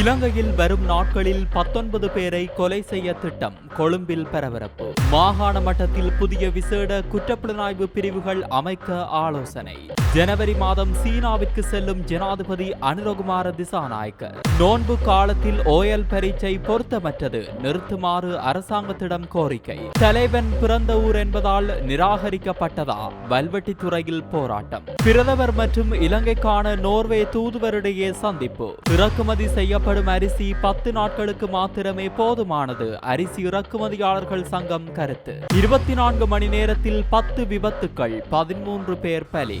இலங்கையில் வரும் நாட்களில் பத்தொன்பது பேரை கொலை செய்ய திட்டம் கொழும்பில் பரபரப்பு. மாகாண மட்டத்தில் புதிய விசேட குற்றப்புலனாய்வு பிரிவுகள் அமைக்க ஆலோசனை. ஜனவரி மாதம் சீனாவிற்கு செல்லும் ஜனாதிபதி அனுரகுமார திசாநாயக்க நோன்பு காலத்தில் ஓயல் பரீட்சை பொருத்தமற்றது நிறுத்துமாறு அரசாங்கத்திடம் கோரிக்கை. தலைவன் பிறந்த ஊர் என்பதால் நிராகரிக்கப்பட்டதா? வல்வெட்டித்துறையில் போராட்டம். பிரதமர் மற்றும் இலங்கைக்கான நோர்வே தூதுவரிடையே சந்திப்பு. இறக்குமதி வழங்கப்படும் அரிசி பத்து நாட்களுக்கு மாத்திரமே போதுமானது. அரிசி இறக்குமதியாளர்கள் சங்கம் கருத்து. இருபத்தி நான்கு மணி நேரத்தில் பத்து விபத்துக்கள் பதிமூன்று பேர் பலி.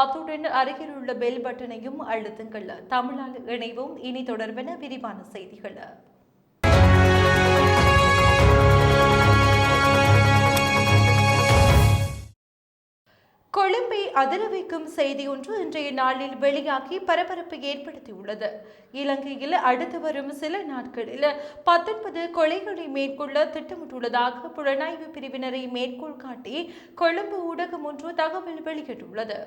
அத்துடன் அருகில் உள்ள பெல் பட்டனையும் அழுத்துங்கள். தமிழால் இணைவோம். இனி தொடர்பென விரிவான செய்திகள். கொழும்பை அதிர வைக்கும் செய்தி ஒன்று இன்றைய நாளில் வெளியாகி பரபரப்பை ஏற்படுத்தியுள்ளது. இலங்கையில் அடுத்து வரும் சில நாட்களில் பத்தொன்பது கொலைகளை மேற்கொள்ள திட்டமிட்டுள்ளதாக புலனாய்வு பிரிவினரை மேற்கோள் காட்டி கொழும்பு ஊடகம் ஒன்று தகவல் வெளியிட்டுள்ளது.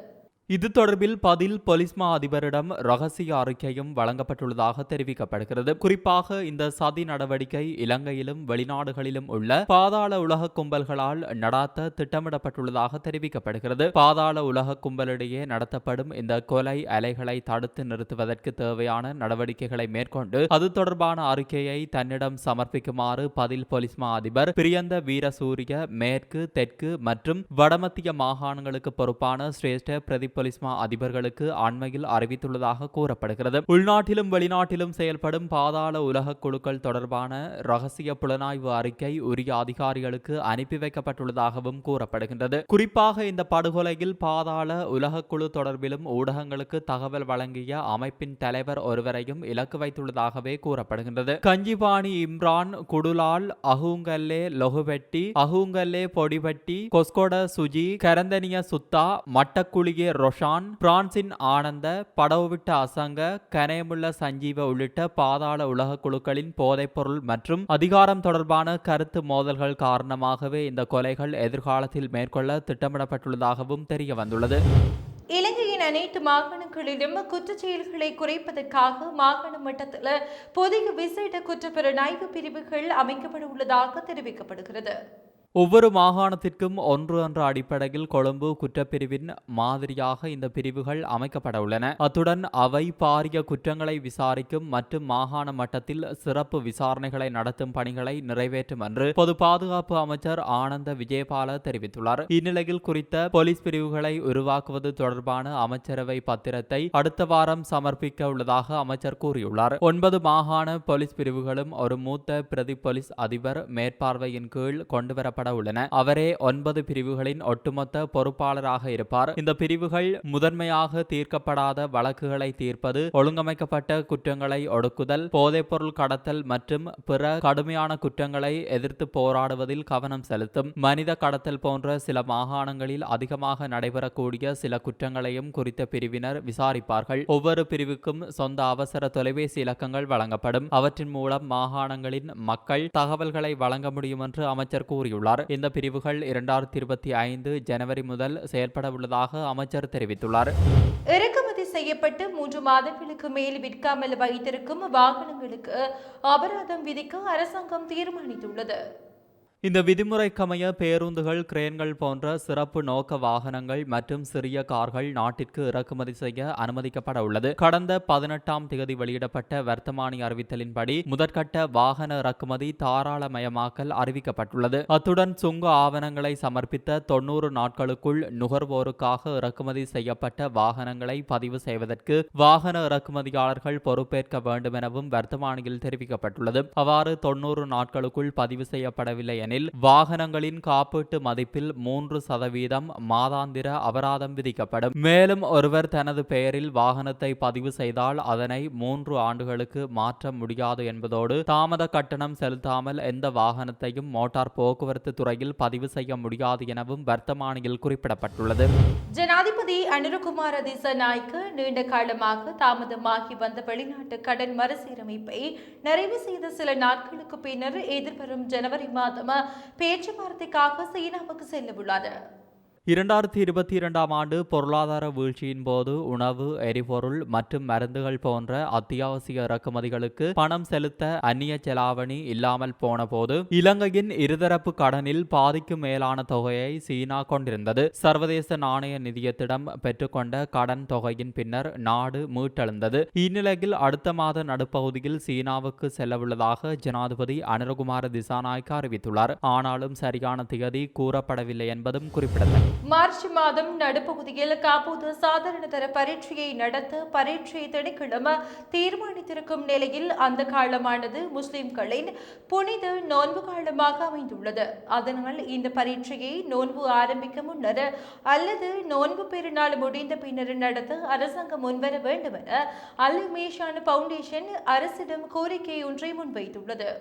இது தொடர்பில் பதில் பொலிஸ்மா அதிபரிடம் ரகசிய அறிக்கையும் வழங்கப்பட்டுள்ளதாக தெரிவிக்கப்படுகிறது. குறிப்பாக இந்த சதி நடவடிக்கை இலங்கையிலும் வெளிநாடுகளிலும் உள்ள பாதாள உலக கும்பல்களால் நடாத்த திட்டமிடப்பட்டுள்ளதாக தெரிவிக்கப்படுகிறது. பாதாள உலக கும்பலிடையே நடத்தப்படும் இந்த கொலை அலைகளை தடுத்து நிறுத்துவதற்கு தேவையான நடவடிக்கைகளை மேற்கொண்டு அது தொடர்பான அறிக்கையை தன்னிடம் சமர்ப்பிக்குமாறு பதில் பொலிஸ்மா அதிபர் பிரியந்த வீரசூரிய மேற்கு தெற்கு மற்றும் வடமத்திய மாகாணங்களுக்கு பொறுப்பான சிரேஷ்ட பிரதி பொலிஸ்மா அதிபர்களுக்கு அண்மையில் அறிவித்துள்ளதாக கூறப்படுகிறது. உள்நாட்டிலும் வெளிநாட்டிலும் செயல்படும் பாதாள உலக குழுக்கள் தொடர்பான ரகசிய புலனாய்வு அறிக்கை உரிய அதிகாரிகளுக்கு அனுப்பி வைக்கப்பட்டுள்ளதாகவும் கூறப்படுகின்றது. குறிப்பாக இந்த படுகொலையில் பாதாள உலக குழு தொடர்பிலும் ஊடகங்களுக்கு தகவல் வழங்கிய அமைப்பின் தலைவர் ஒருவரையும் இலக்கு வைத்துள்ளதாகவே கூறப்படுகின்றது. கஞ்சிபாணி இம்ரான் குடுலால் அகூங்கல்லே லொகுவெட்டி அகூங்கல்லே பொடிவெட்டி கொஸ்கொட சுஜி கரந்தனிய சுத்தா மட்டக்குழியே ரொஷான் பிரான்சின் ஆனந்த படவுவிட்ட அசங்க கனேமுள்ள சஞ்சீவ உள்ளிட்ட பாதாள உலக குழுக்களின் போதைப்பொருள் மற்றும் அதிகாரம் தொடர்பான கருத்து மோதல்கள் காரணமாகவே இந்த கொலைகள் எதிர்காலத்தில் மேற்கொள்ள திட்டமிடப்பட்டுள்ளதாகவும் தெரிய வந்துள்ளது. இலங்கையின் அனைத்து மாகாணங்களிலும் குற்றச்செயல்களை குறைப்பதற்காக மாகாண மட்டத்தில் புதிய விசேட குற்றப்புலனாய்வு பிரிவுகள் அமைக்கப்பட உள்ளதாக தெரிவிக்கப்படுகிறது. ஒவ்வொரு மாகாணத்திற்கும் ஒன்று என்ற அடிப்படையில் கொழும்பு குற்றப்பிரிவின் மாதிரியாக இந்த பிரிவுகள் அமைக்கப்பட உள்ளன. அத்துடன் அவை பாரிய குற்றங்களை விசாரிக்கும் மற்றும் மாகாண மட்டத்தில் சிறப்பு விசாரணைகளை நடத்தும் பணிகளை நிறைவேற்றும் என்று பொது பாதுகாப்பு அமைச்சர் ஆனந்த விஜயபால தெரிவித்துள்ளார். இந்நிலையில் குறித்த போலீஸ் பிரிவுகளை உருவாக்குவது தொடர்பான அமைச்சரவை பத்திரத்தை அடுத்த வாரம் சமர்ப்பிக்க உள்ளதாக அமைச்சர் கூறியுள்ளார். ஒன்பது மாகாண போலீஸ் பிரிவுகளும் ஒரு மூத்த பிரதி போலீஸ் அதிபர் மேற்பார்வையின் கீழ் கொண்டுவரப்பட்ட செயல்பட உள்ளன அவரே ஒன்பது பிரிவுகளின் ஒட்டுமொத்த பொறுப்பாளராக இருப்பார். இந்த பிரிவுகள் முதன்மையாக தீர்க்கப்படாத வழக்குகளை தீர்ப்பது ஒழுங்கமைக்கப்பட்ட குற்றங்களை ஒடுக்குதல் போதைப்பொருள் கடத்தல் மற்றும் பிற கடுமையான குற்றங்களை எதிர்த்து போராடுவதில் கவனம் செலுத்தும். மனித கடத்தல் போன்ற சில மாகாணங்களில் அதிகமாக நடைபெறக்கூடிய சில குற்றங்களையும் குறித்த பிரிவினர் விசாரிப்பார்கள். ஒவ்வொரு பிரிவுக்கும் சொந்த அவசர தொலைபேசி இலக்கங்கள் வழங்கப்படும். அவற்றின் மூலம் மாகாணங்களின் மக்கள் தகவல்களை வழங்க முடியும் என்று அமைச்சர் கூறியுள்ளார். தெரிவித்துள்ளார் இந்த பிரிவுகள் இரண்டாயிரத்தி இருபத்தி ஐந்து ஜனவரி முதல் செயல்பட உள்ளதாக அமைச்சர் தெரிவித்துள்ளார். இறக்குமதி செய்யப்பட்டு மூன்று மாதங்களுக்கு மேல் விற்காமல் வைத்திருக்கும் வாகனங்களுக்கு அபராதம் விதிக்க அரசாங்கம் தீர்மானித்துள்ளது. இந்த விதிமுறைக்கமைய பேருந்துகள் கிரேன்கள் போன்ற சிறப்பு நோக்க வாகனங்கள் மற்றும் சிறிய கார்கள் நாட்டிற்கு இறக்குமதி செய்ய அனுமதிக்கப்பட உள்ளது. கடந்த பதினெட்டாம் தேதி வெளியிடப்பட்ட வர்த்தமானி அறிவித்தலின்படி முதற்கட்ட வாகன இறக்குமதி தாராளமயமாக்கல் அறிவிக்கப்பட்டுள்ளது. அத்துடன் சுங்க ஆவணங்களை சமர்ப்பித்த தொன்னூறு நாட்களுக்குள் நுகர்வோருக்காக இறக்குமதி செய்யப்பட்ட வாகனங்களை பதிவு செய்வதற்கு வாகன இறக்குமதியாளர்கள் பொறுப்பேற்க வேண்டும் எனவும் வர்த்தமானியில் தெரிவிக்கப்பட்டுள்ளது. அவ்வாறு தொன்னூறு நாட்களுக்குள் பதிவு செய்யப்படவில்லை எனில் வாகனங்களின் காப்பீட்டு மதிப்பில் மூன்று சதவீதம் மாதாந்திர அபராதம் விதிக்கப்படும். மேலும் ஒருவர் தனது பெயரில் வாகனத்தை பதிவு செய்தால் அதனை மூன்று ஆண்டுகளுக்கு மாற்ற முடியாது என்பதோடு தாமத கட்டணம் செலுத்தாமல் எந்த வாகனத்தையும் மோட்டார் போக்குவரத்து துறையில் பதிவு செய்ய முடியாது எனவும் வர்த்தமானியில் குறிப்பிடப்பட்டுள்ளது. ஜனாதிபதி அனிருகுமார திசநாய்க்கு நீண்ட காலமாக தாமதமாகி வந்த வெளிநாட்டு கடன் மறுசீரமைப்பை நிறைவு செய்த சில நாட்களுக்கு பின்னர் எதிர்வரும் ஜனவரி மாதம் பேச்சுவார்த்தைக்காக சீனாவுக்கு செல்லவுள்ளது இரண்டாயிரத்தி இருபத்தி இரண்டாம் ஆண்டு பொருளாதார வீழ்ச்சியின் போது உணவு எரிபொருள் மற்றும் மருந்துகள் போன்ற அத்தியாவசிய இறக்குமதிகளுக்கு பணம் செலுத்த அந்நிய செலாவணி இல்லாமல் போன போது இலங்கையின் இருதரப்பு கடனில் பாதிக்கும் மேலான தொகையை சீனா கொண்டிருந்தது. சர்வதேச நாணய நிதியத்திடம் பெற்றுக்கொண்ட கடன் தொகையின் பின்னர் நாடு மீட்டெழுந்தது. இந்நிலையில் அடுத்த மாத நடுப்பகுதியில் சீனாவுக்கு செல்லவுள்ளதாக ஜனாதிபதி அனுரகுமார திசாநாயக்க அறிவித்துள்ளார். ஆனாலும் சரியான திகதி கூறப்படவில்லை என்பதும் குறிப்பிடத்தக்கது. மார்ச் மாதம் நடுப்பகுதியில் காப்போது சாதாரண தர பரீட்சையை நடத்த பரீட்சை திணைக்கிழமை தீர்மானித்திருக்கும் நிலையில் அந்த காலமானது முஸ்லிம்களின் புனித நோன்பு காலமாக அமைந்துள்ளது. அதனால் இந்த பரீட்சையை நோன்பு ஆரம்பிக்க முன்னர் அல்லது நோன்பு பெருநாள் முடிந்த பின்னர் நடத்த அரசாங்கம் முன்வர வேண்டும் என அல் மேஷான் பவுண்டேஷன் அரசிடம் கோரிக்கை ஒன்றை முன்வைத்துள்ளது.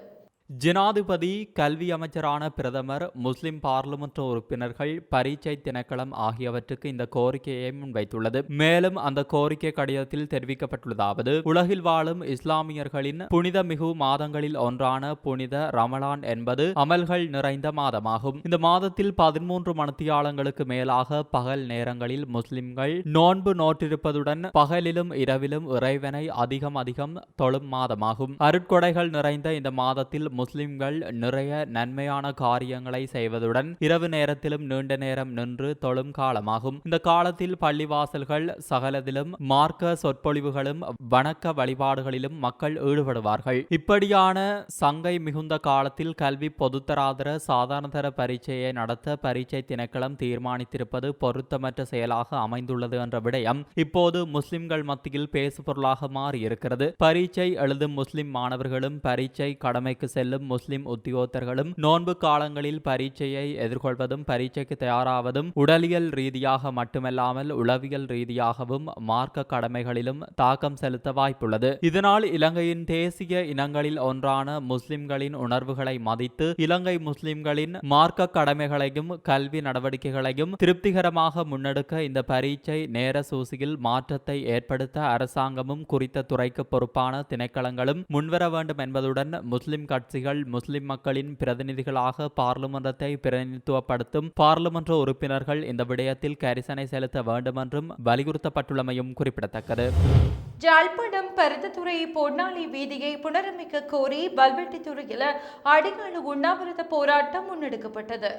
ஜனாதிபதி கல்வி அமைச்சரான பிரதமர் முஸ்லிம் பார்லிமெண்ட் உறுப்பினர்கள் பரீட்சை திணைக்களம் ஆகியவற்றுக்கு இந்த கோரிக்கையை முன்வைத்துள்ளது. மேலும் அந்த கோரிக்கை கடிதத்தில் தெரிவிக்கப்பட்டுள்ளதாவது உலகில் வாழும் இஸ்லாமியர்களின் புனித மிகு மாதங்களில் ஒன்றான புனித ரமலான் என்பது அமல்கள் நிறைந்த மாதமாகும். இந்த மாதத்தில் பதிமூன்று மணித்தியாலங்களுக்கு மேலாக பகல் நேரங்களில் முஸ்லிம்கள் நோன்பு நோற்றிருப்பதுடன் பகலிலும் இரவிலும் இறைவனை அதிகம் அதிகம் தொழும் மாதமாகும். அருட்கொடைகள் நிறைந்த இந்த மாதத்தில் முஸ்லிம்கள் நிறைய நன்மையான காரியங்களை செய்வதுடன் இரவு நேரத்திலும் நீண்ட நேரம் நின்று தொழும் காலமாகும். இந்த காலத்தில் பள்ளிவாசல்கள் சகலதிலும் மார்க்க சொற்பொழிவுகளும் வணக்க வழிபாடுகளிலும் மக்கள் ஈடுபடுவார்கள். இப்படியான சங்கை மிகுந்த காலத்தில் கல்வி பொதுத்தராதர சாதாரணதர பரீட்சையை நடத்த பரீட்சை திணைக்களம் தீர்மானித்திருப்பது பொருத்தமற்ற செயலாக அமைந்துள்ளது என்ற விடயம் இப்போது முஸ்லிம்கள் மத்தியில் பேசுபொருளாக மாறியிருக்கிறது. பரீட்சை எழுதும் முஸ்லிம் மாணவர்களும் பரீட்சை கடமைக்கு செல்லும் முஸ்லிம் உத்தியோகத்தர்களும் நோன்பு காலங்களில் பரீட்சையை எதிர்கொள்வதும் பரீட்சைக்கு தயாராவதும் உடலியல் ரீதியாக மட்டுமல்லாமல் உளவியல் ரீதியாகவும் மார்க்க கடமைகளிலும் தாக்கம் செலுத்த வாய்ப்புள்ளது இதனால் இலங்கையின் தேசிய இனங்களில் ஒன்றான முஸ்லிம்களின் உணர்வுகளை மதித்து இலங்கை முஸ்லிம்களின் மார்க்க கடமைகளையும் கல்வி நடவடிக்கைகளையும் திருப்திகரமாக முன்னெடுக்க இந்த பரீட்சை நேர சூசியில் மாற்றத்தை ஏற்படுத்த அரசாங்கமும் குறித்த துறைக்கு பொறுப்பான திணைக்களங்களும் முன்வர வேண்டும் என்பதுடன் முஸ்லிம் கட்சிகள் முஸ்லிம் மக்களின் பிரதிநிதிகளாக பார்லிமன்றத்தை பிரதிநிதித்துவப்படுத்தும் பார்லிமன்ற உறுப்பினர்கள் இந்த விடயத்தில் கரிசனை செலுத்த வேண்டுமென்றும் வலியுறுத்தப்பட்டுள்ளமையும் குறிப்பிடத்தக்கது. ஜாழ்ப்பாணம் பருத்தத்துறை பொன்னாளி வீதியை புனரமைக்க கோரி பல்வெட்டித்துறையில் அடிகால உண்ணாவிரத போராட்டம் முன்னெடுக்கப்பட்டது.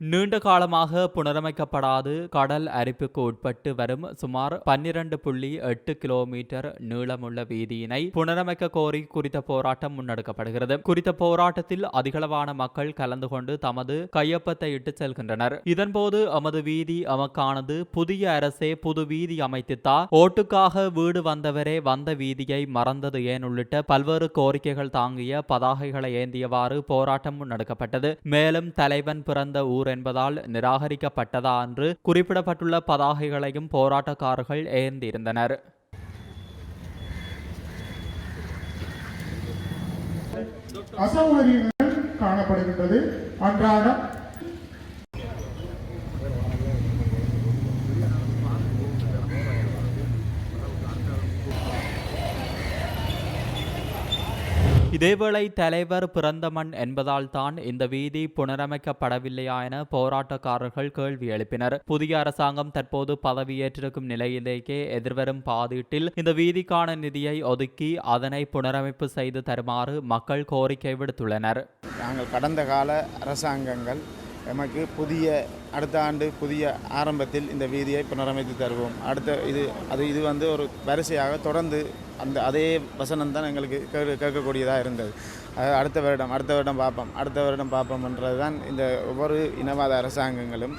நீண்ட காலமாக புனரமைக்கப்படாது. கடல் அரிப்புக்கு உட்பட்டு வரும் சுமார் பன்னிரண்டு புள்ளி எட்டு கிலோமீட்டர் நீளமுள்ள வீதியினை புனரமைக்க கோரி குறித்த போராட்டம் முன்னெடுக்கப்படுகிறது. குறித்த போராட்டத்தில் அதிகளவான மக்கள் கலந்து கொண்டு தமது கையொப்பத்தை இட்டு செல்கின்றனர். இதன்போது எமது வீதி அமக்கானது புதிய அரசே புது வீதி அமைத்துத்தா. ஓட்டுக்காக வீடு வந்தவரே வந்த வீதியை மறந்தது ஏன் உள்ளிட்ட பல்வேறு கோரிக்கைகள் தாங்கிய பதாகைகளை ஏந்தியவாறு போராட்டம் முன்னெடுக்கப்பட்டது. மேலும் தலைவன் பிறந்த ஊர் என்பதால் நிராகரிக்கப்பட்டதா என்று குறிப்பிடப்பட்டுள்ள பதாகைகளையும் போராட்டக்காரர்கள் ஏந்தியிருந்தனர் அசௌகரியங்கள் காணப்படுகின்றது. அன்றாடம் இதேவேளை தலைவர் பிறந்த மண் என்பதால் தான் இந்த வீதி புனரமைக்கப்படவில்லையா என போராட்டக்காரர்கள் கேள்வி எழுப்பினர். புதிய அரசாங்கம் தற்போது பதவியேற்றிருக்கும் நிலையிலேயே எதிர்வரும் பாதீட்டில் இந்த வீதிக்கான நிதியை ஒதுக்கி அதனை புனரமைப்பு செய்து தருமாறு மக்கள் கோரிக்கை விடுத்துள்ளனர். நாங்கள் கடந்த கால அரசாங்கங்கள் எமக்கு புதிய அடுத்த ஆண்டு புதிய ஆரம்பத்தில் இந்த வீதியை புனரமைத்து தருவோம். அடுத்த இது அது இது வந்து ஒரு வரிசையாக தொடர்ந்து அந்த அதே வசனம் தான் எங்களுக்கு கேட்க கேட்கக்கூடியதாக இருந்தது. அடுத்த வருடம் அடுத்த வருடம் பார்ப்போம். அடுத்த வருடம் பார்ப்போம்ன்றது தான் இந்த ஒவ்வொரு இனவாத அரசாங்கங்களும்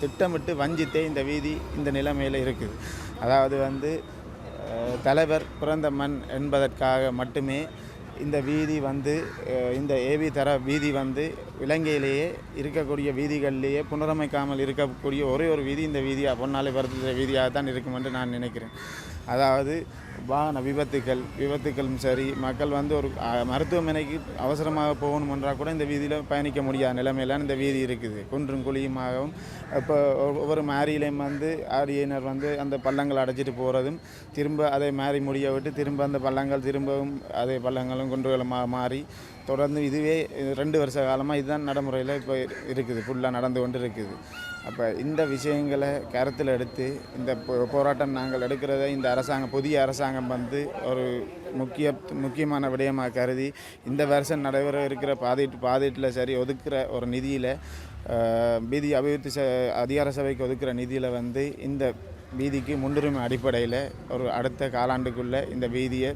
திட்டமிட்டு வஞ்சித்தே இந்த வீதி இந்த நிலைமையில் இருக்குது. அதாவது வந்து தலைவர் பிறந்த மண் என்பதற்காக மட்டுமே இந்த வீதி வந்து இந்த ஏவி தர வீதி வந்து இலங்கையிலேயே இருக்கக்கூடிய வீதிகள்லேயே புனரமைக்காமல் இருக்கக்கூடிய ஒரே ஒரு வீதி இந்த வீதியாக பொன்னாலை பருத்த வீதியாக தான் இருக்கும் என்று நான் நினைக்கிறேன். அதாவது வாகன விபத்துக்கள் விபத்துக்களும் சரி மக்கள் வந்து ஒரு மருத்துவமனைக்கு அவசரமாக போகணும் என்றால் கூட இந்த வீதியில் பயணிக்க முடியாத நிலைமையிலாம் இந்த வீதி இருக்குது. குன்றும் குழியுமாகவும் இப்போ ஒவ்வொரு மாரியிலையும் வந்து ஆரியனர் வந்து அந்த பள்ளங்கள் அடைச்சிட்டு போகிறதும் திரும்ப அதை மாறி முடிய விட்டு திரும்ப அந்த பள்ளங்கள் திரும்பவும் அதே பள்ளங்களும் குன்றுகளுமாக மாறி தொடர்ந்து இதுவே ரெண்டு வருஷ காலமாக இதுதான் நடைமுறையில் இப்போ இருக்குது. ஃபுல்லாக நடந்து கொண்டு இருக்குது. அப்போ இந்த விஷயங்களை கருத்தில் எடுத்து இந்த போ- போராட்டம் நாங்கள் எடுக்கிறத இந்த அரசாங்கம் புதிய அரசாங்கம் வந்து ஒரு முக்கிய முக்கியமான விடயமாக கருதி இந்த வருஷம் நடைபெற இருக்கிற பாதீட்டு பாதீட்டில் சரி ஒதுக்கிற ஒரு நிதியில் பீதி அபிவிருத்தி ச அதிகார சபைக்கு ஒதுக்கிற நிதியில் வந்து இந்த வீதிக்கு முன்னுரிமை அடிப்படையில் ஒரு அடுத்த காலாண்டுக்குள்ளே இந்த வீதியை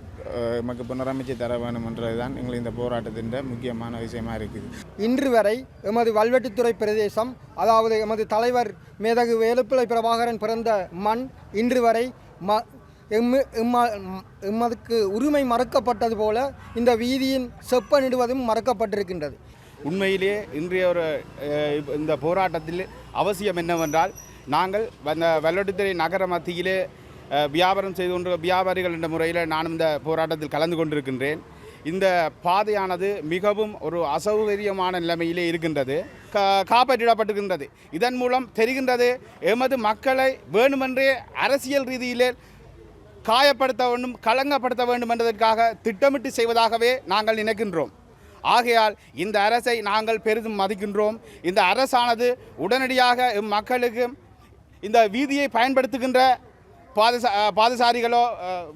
நமக்கு புனரமைச்சு தர வேணுமென்றது தான் எங்கள் இந்த போராட்டத்தின் முக்கியமான விஷயமா இருக்குது. இன்று வரை எமது வல்வெட்டித்துறை பிரதேசம் அதாவது எமது தலைவர் மேதகு வேலுப்பிள்ளை பிரபாகரன் பிறந்த மண் இன்று வரை ம எம்மு எம்மா எம்மதுக்கு உரிமை மறுக்கப்பட்டது போல இந்த வீதியின் செப்பனிடுவதும் மறுக்கப்பட்டிருக்கின்றது. உண்மையிலேயே இன்றைய ஒரு இந்த போராட்டத்தில் அவசியம் என்னவென்றால் நாங்கள் அந்த வெள்ளட்டுத்துறை நகர மத்தியிலே வியாபாரம் செய்து கொண்டு வியாபாரிகள் என்ற முறையில் நானும் இந்த போராட்டத்தில் கலந்து கொண்டிருக்கின்றேன். இந்த பாதையானது மிகவும் ஒரு அசௌகரியமான நிலைமையிலே இருக்கின்றது கா- காப்பாற்றிடப்பட்டிருக்கின்றது. இதன் மூலம் தெரிகின்றது எமது மக்களை வேணுமென்றே அரசியல் ரீதியிலே காயப்படுத்த வேண்டும் களங்கப்படுத்த வேண்டும் என்பதற்காக திட்டமிட்டு செய்வதாகவே நாங்கள் நினைக்கின்றோம். ஆகையால் இந்த அரசை நாங்கள் பெரிதும் மதிக்கின்றோம். இந்த அரசானது உடனடியாக மக்களுக்கு இந்த வீதியை பயன்படுத்துகின்ற பாதசா பாதசாரிகளோ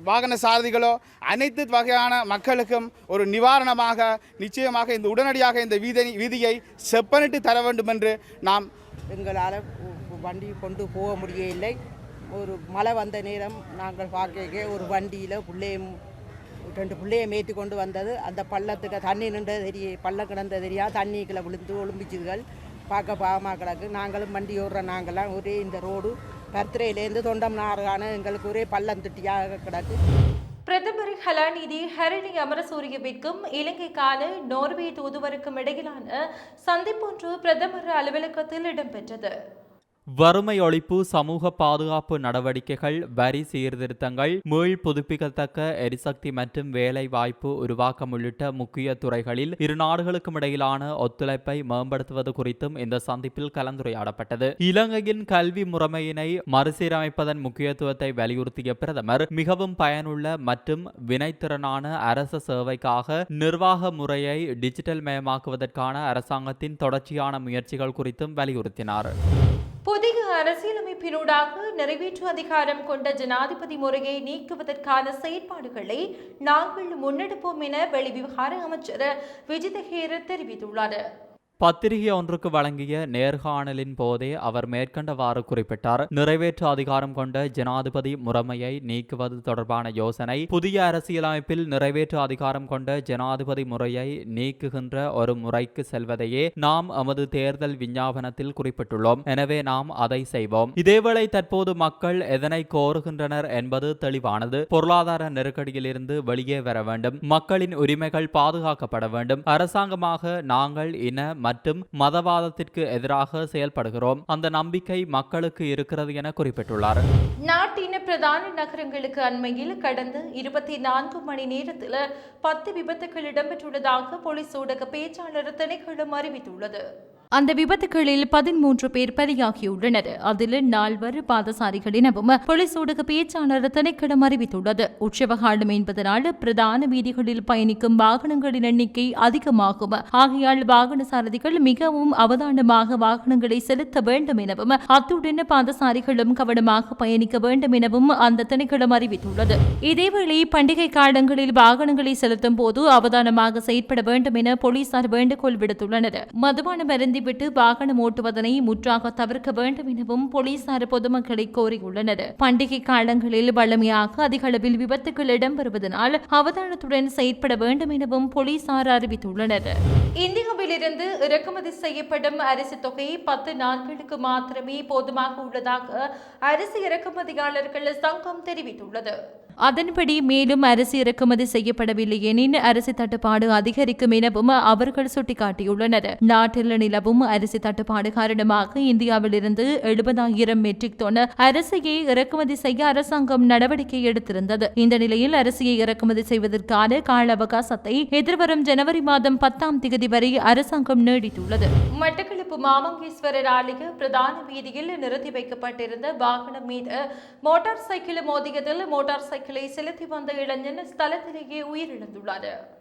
வாகன சாரதிகளோ அனைத்து வகையான மக்களுக்கும் ஒரு நிவாரணமாக நிச்சயமாக இந்த உடனடியாக இந்த வீதி வீதியை செப்பனிட்டு தர வேண்டும் என்று நாம் எங்களால் வண்டி கொண்டு போக முடியவில்லை. ஒரு மழை வந்த நேரம் நாங்கள் பார்க்க ஒரு வண்டியில் பிள்ளையும் ரெண்டு பிள்ளையை மேய்த்து கொண்டு வந்தது. அந்த பள்ளத்துக்கு தண்ணி நின்றது தெரிய பள்ளம் கிடந்தது தெரியாது தண்ணிக்குள்ளே விழுந்து ஒழும்பிச்சுதுகள் பார்க்க பாவமாக கிடக்கு. நாங்களும் வண்டி ஓடுற நாங்களாம் ஒரே இந்த ரோடு. கர்த்திரையிலேருந்து தொண்டம் நாறுகான எங்களுக்கு ஒரே பள்ளம் திட்டியாக கிடக்கு. பிரதமர் கலாநிதி ஹரணி அமரசூரியவிற்கும் இலங்கைக்கான நோர்வே தூதுவருக்கும் இடையிலான சந்திப்பொன்று பிரதமர் அலுவலகத்தில் இடம்பெற்றது. வறுமை ஒழிப்பு சமூக பாதுகாப்பு நடவடிக்கைகள் வரி சீர்திருத்தங்கள் மீள் புதுப்பிக்கத்தக்க எரிசக்தி மற்றும் வேலை வாய்ப்பு உருவாக்கம் உள்ளிட்ட முக்கிய துறைகளில் இரு நாடுகளுக்கும் இடையிலான ஒத்துழைப்பை மேம்படுத்துவது குறித்தும் இந்த சந்திப்பில் கலந்துரையாடப்பட்டது. இலங்கையின் கல்வி முறைமையினை மறுசீரமைப்பதன் முக்கியத்துவத்தை வலியுறுத்திய பிரதமர் மிகவும் பயனுள்ள மற்றும் வினைத்திறனான அரச சேவைக்காக நிர்வாக முறையை டிஜிட்டல் மயமாக்குவதற்கான அரசாங்கத்தின் தொடர்ச்சியான முயற்சிகள் குறித்தும் வலியுறுத்தினார். புதிய அரசியலமைப்பினூடாக நிறைவேற்று அதிகாரம் கொண்ட ஜனாதிபதி முறையை நீக்குவதற்கான செயற்பாடுகளை நாங்கள் முன்னெடுப்போம் என வெளிவிவகார அமைச்சர் விஜிதஹேர தெரிவித்துள்ளார். பத்திரிகை ஒன்றுக்கு வழங்கிய நேர்காணலின் போதே அவர் மேற்கண்டவாறு குறிப்பிட்டார். நிறைவேற்று அதிகாரம் கொண்ட ஜனாதிபதி முறைமையை நீக்குவது தொடர்பான யோசனை புதிய அரசியலமைப்பில் நிறைவேற்று அதிகாரம் கொண்ட ஜனாதிபதி முறையை நீக்குகின்ற ஒரு முறைக்கு செல்வதையே நாம் எமது தேர்தல் விஞ்ஞாபனத்தில் குறிப்பிட்டுள்ளோம். எனவே நாம் அதை செய்வோம். இதேவேளை தற்போது மக்கள் எதனை கோருகின்றனர் என்பது தெளிவானது. பொருளாதார நெருக்கடியிலிருந்து வெளியே வர வேண்டும். மக்களின் உரிமைகள் பாதுகாக்கப்பட வேண்டும். அரசாங்கமாக நாங்கள் இன மற்றும் மதவாதத்திற்கு எதிராக செயல்படுகிறோம். அந்த நம்பிக்கை மக்களுக்கு இருக்கிறது என குறிப்பிட்டுள்ளார். நாட்டின் பிரதான நகரங்களுக்கு அண்மையில் கடந்த இருபத்தி நான்கு மணி நேரத்தில் பத்து விபத்துகள் இடம்பெற்றுள்ளதாக போலீஸ் ஊடக பேச்சாளர் திணைக்களம் அறிவித்துள்ளது. அந்த விபத்துகளில் பதிமூன்று பேர் பலியாகியுள்ளனர். அதில் நால்வர் பாதசாரிகள் எனவும் போலீஸ் ஊடக பேச்சாளர் திணைக்களம் அறிவித்துள்ளது. உற்சவகாலம் என்பதனால் பிரதான வீதிகளில் பயணிக்கும் வாகனங்களின் எண்ணிக்கை அதிகமாகும். ஆகையால் வாகன சாரதிகள் மிகவும் அவதானமாக வாகனங்களை செலுத்த வேண்டும் எனவும் அத்துடன் பாதசாரிகளும் கவனமாக பயணிக்க வேண்டும் எனவும் அந்த திணைக்களம் அறிவித்துள்ளது. இதேவேளை பண்டிகை காலங்களில் வாகனங்களை செலுத்தும் போது அவதானமாக செயற்பட வேண்டும் என போலீசார் வேண்டுகோள் விடுத்துள்ளனர். மதுபானம் அருந்திவிட்டு வாகனம் ஓட்டுவதனை முற்றாக தவிர்க்க வேண்டும் எனவும் போலீசார் பொதுமக்களை கோரியுள்ளனர். பண்டிகை காலங்களில் வழமையாக அதிக அளவில் விபத்துகள் இடம்பெறுவதனால் அவதானத்துடன் செயற்பட வேண்டும் எனவும் போலீசார் அறிவித்துள்ளனர். இந்தியாவிலிருந்து இறக்குமதி செய்யப்படும் அரிசி தொகை பத்து நாட்களுக்கு மாத்திரமே போதுமாக உள்ளதாக அரிசி இறக்குமதியாளர்கள் சங்கம் தெரிவித்துள்ளது. அதன்படி மேலும் அரிசி இறக்குமதி செய்யப்படவில்லை எனின் அரிசி தட்டுப்பாடு அதிகரிக்கும் எனவும் அவர்கள் சுட்டிக்காட்டியுள்ளனர். நாட்டில் நிலவும் அரிசி தட்டுப்பாடு காரணமாக இந்தியாவிலிருந்து எழுபதாயிரம் மெட்ரிக் டன் அரிசியை இறக்குமதி செய்ய அரசாங்கம் நடவடிக்கை எடுத்திருந்தது. இந்த நிலையில் அரிசியை இறக்குமதி செய்வதற்கான கால அவகாசத்தை எதிர்வரும் ஜனவரி மாதம் பத்தாம் தேதி வரை அரசாங்கம் நீடித்துள்ளது. மட்டக்களப்பு மாமங்கேஸ்வரர் ஆலய பிரதான வீதியில் நிறுத்தி வைக்கப்பட்டிருந்த வாகனம் மீது மோட்டார் சைக்கிள் மோதியதில் மோட்டார் சைக்கிள் செலுத்தி வந்த இளைஞன் ஸ்தலத்திலேயே உயிரிழந்துள்ளார்.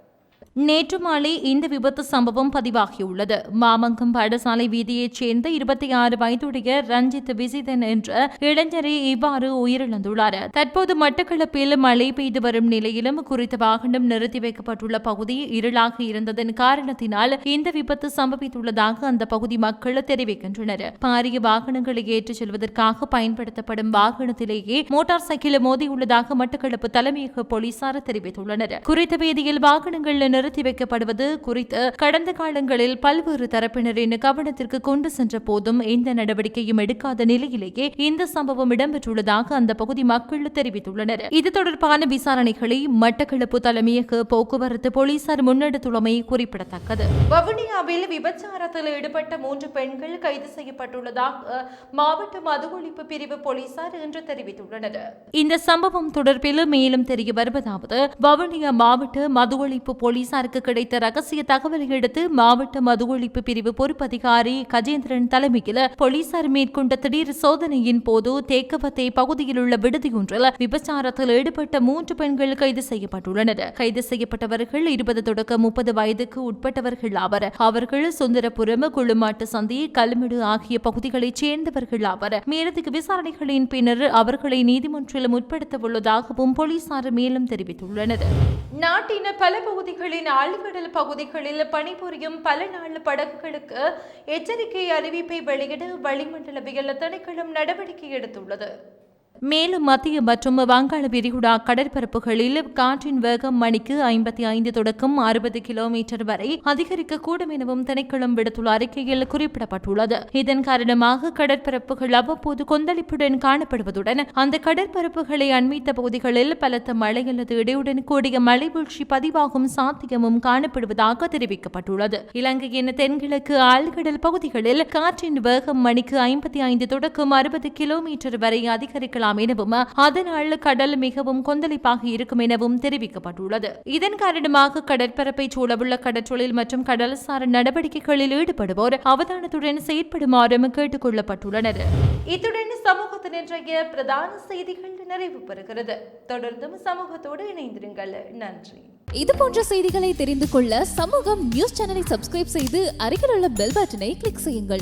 நேற்று மாலை இந்த விபத்து சம்பவம் பதிவாகியுள்ளது. மாமங்கம் பாடசாலை வீதியைச் சேர்ந்த இருபத்தி ஆறு வயதுடைய ரஞ்சித் விசிதன் என்ற இளைஞரை இவ்வாறு உயிரிழந்துள்ளார். தற்போது மட்டக்களப்பில் மழை பெய்து வரும் நிலையிலும் குறித்த வாகனம் நிறுத்தி வைக்கப்பட்டுள்ள பகுதி இருளாக இருந்ததன் காரணத்தினால் இந்த விபத்து சம்பவித்துள்ளதாக அந்த பகுதி மக்கள் தெரிவிக்கின்றனர். பாரிய வாகனங்களை ஏற்றிச் செல்வதற்காக பயன்படுத்தப்படும் வாகனத்திலேயே மோட்டார் சைக்கிள் மோதியுள்ளதாக மட்டக்களப்பு தலைமையக போலீசார் தெரிவித்துள்ளனர். குறித்த வீதியில் வாகனங்கள் நிறுத்தி நிறுத்தி வைக்கப்படுவது குறித்து கடந்த காலங்களில் பல்வேறு தரப்பினரின் கவனத்திற்கு கொண்டு சென்ற போதும் எந்த நடவடிக்கையும் எடுக்காத நிலையிலேயே இந்த சம்பவம் இடம்பெற்றுள்ளதாக அந்த பகுதி மக்கள் தெரிவித்துள்ளனர். இது தொடர்பான விசாரணைகளை மட்டக்களப்பு தலைமையக போக்குவரத்து போலீசார் முன்னெடுத்துள்ளமை குறிப்பிடத்தக்கது. வவுனியாவில் விபச்சாரத்தில் ஈடுபட்ட மூன்று பெண்கள் கைது செய்யப்பட்டுள்ளதாக மாவட்ட மது ஒழிப்பு பிரிவு போலீசார் இன்று தெரிவித்துள்ளனர். இந்த சம்பவம் தொடர்பில் மேலும் தெரிய வருவதாவது வவுனியா மாவட்ட மது ஒழிப்பு போலீஸ் போலீசாருக்கு கிடைத்த ரகசிய தகவலை அடுத்து மாவட்ட மது ஒழிப்பு பிரிவு பொறுப்பதிகாரி கஜேந்திரன் தலைமையில் போலீசார் மேற்கொண்ட திடீர் சோதனையின் போது தேக்கவத்தை பகுதியில் உள்ள விடுதியொன்றில் விபச்சாரத்தில் ஈடுபட்ட மூன்று பெண்கள் கைது செய்யப்பட்டுள்ளனர். கைது செய்யப்பட்டவர்கள் இருபது தொடக்க முப்பது வயதுக்கு உட்பட்டவர்கள் ஆவர். அவர்கள் சுந்தரபுரம் குளுமாட்டு சந்தி கல்மிடு ஆகிய பகுதிகளைச் சேர்ந்தவர்கள் ஆவர். மேலதிக விசாரணைகளின் பின்னர் அவர்களை நீதிமன்றில் முற்படுத்த உள்ளதாகவும் போலீசார் மேலும் தெரிவித்துள்ளனர். நாட்டின் பல பகுதிகளில் பகுதிகளின் ஆழ்கடல் பகுதிகளில் பணிபுரியும் பல நாள் படகுகளுக்கு எச்சரிக்கை அறிவிப்பை வெளியிட வளிமண்டலவியல் திணைக்களம் நடவடிக்கை எடுத்துள்ளது. மேலும் மத்திய மற்றும் வங்காள விரிகுடா கடற்பரப்புகளில் காற்றின் வேகம் மணிக்கு ஐம்பத்தி ஐந்து தொடக்கம் அறுபது கிலோமீட்டர் வரை அதிகரிக்கக்கூடும் எனவும் திணைக்களம் விடுத்துள்ள அறிக்கையில் குறிப்பிடப்பட்டுள்ளது. இதன் காரணமாக கடற்பரப்புகள் அவ்வப்போது கொந்தளிப்புடன் காணப்படுவதுடன் அந்த கடற்பரப்புகளை அண்மித்த பகுதிகளில் பலத்த மழை அல்லது இடையுடன் கூடிய மழை வீழ்ச்சி பதிவாகும் சாத்தியமும் காணப்படுவதாக தெரிவிக்கப்பட்டுள்ளது. இலங்கையின் தென்கிழக்கு ஆழ்கடல் பகுதிகளில் காற்றின் வேகம் மணிக்கு ஐம்பத்தி ஐந்து தொடக்கம் அறுபது கிலோமீட்டர் வரை அதிகரிக்கலாம் எனவும் அதனால் கடல் மிகவும் கொந்தளிப்பாக இருக்கும் எனவும் தெரிவிக்கப்பட்டுள்ளது. இதன் காரணமாக கடற்பரப்பை சூழவுள்ள கடற்றொழில் மற்றும் கடல்சார் நடவடிக்கைகளில் ஈடுபடுவோர் அவதானத்துடன் செயற்படுமாறும் கேட்டுக் கொள்ளப்பட்டுள்ளனர் இத்துடன் சமூகத்தின் இன்றைய பிரதான செய்திகள் நிறைவு பெறுகிறது. தொடர்ந்தும் சமூகத்தோடு இணைந்திருங்கள். நன்றி. இது போன்ற செய்திகளை தெரிந்து கொள்ள சமூகம் நியூஸ் சேனலை சப்ஸ்கிரைப் செய்து அருகில் உள்ள பெல் பட்டனை கிளிக் செய்யுங்கள்.